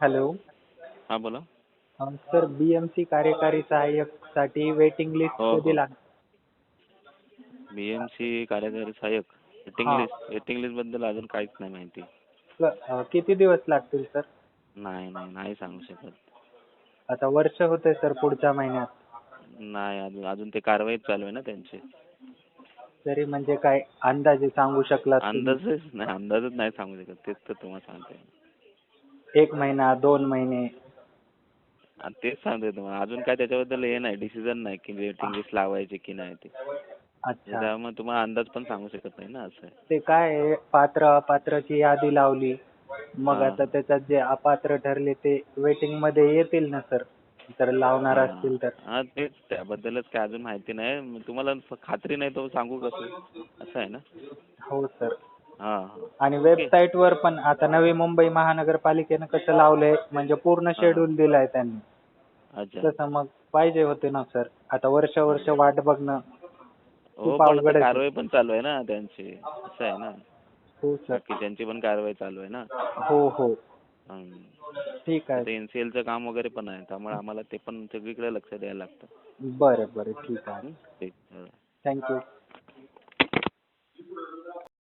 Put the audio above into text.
Hello. हा बोला. Sir बी M C कार्यकारी सहाय्यकसाठी वेटिंग लिस्ट हो, हो. कधी बीएमसी कार्यकारी सहाय्यक. वेटिंग हा. लिस्ट वेटिंग लिस्टबद्दल अजून काहीच नाही माहिती. अं, किती दिवस लागतील सर? नाही नाही नाही सांगू शकत. आता वर्ष होतंय सर पुढच्या महिन्यात. नाही अजून अजून ते कारवाई चालू आहे ना त्यांची. तरी म्हणजे काय अंदाजे सांगू शकलात तुम्ही? अंदाजच नाही अंदाजच नाही सांगू शकत तेच तर तुम्हाला सांगते एक महिना दोन महिने. आणि तेच सांगतोय तुम्हाला. अजून काय त्याच्याबद्दल हे नाही डिसिजन नाही की वेटिंग लिस्ट लावायची की नाही ते. अच्छा. त्यामुळे तुम्हाला अंदाज पण सांगू शकत नाही ना असं. आहे. ते काय आहे, पात्र अपात्रची यादी लावली. मग हा. आता त्याच्यात जे अपात्र ठरले ते वेटिंगमध्ये येतील ना सर जर लावणार असतील तर. हा तेच त्याबद्दलच काय अजून माहिती नाही. मग तुम्हाला फ- खात्री नाही तो सांगू कसं? असं आहे ना? हो सर हा हा आणि वेबसाईट वर पण आता नवी मुंबई महानगरपालिकेनं कसं लावलंय म्हणजे पूर्ण शेड्यूल दिलाय त्यांनी. तसं मग पाहिजे होते ना सर आता वर्ष वर्ष वाट बघणं हो खूप अवघड आहे. कारवाई पण चालू आहे ना त्यांची असं आहे ना. हो सर बाकीच्यांची पण कारवाई चालू आहे ना. हो हो. ठीक आहे. एनसीएलचं काम वगैरे पण आहे त्यामुळे आम्हाला ते पण सगळीकडे लक्ष द्यायला लागतं. बरं बरं. ठीक आहे. हम्म? ठीक आहे. थँक्यू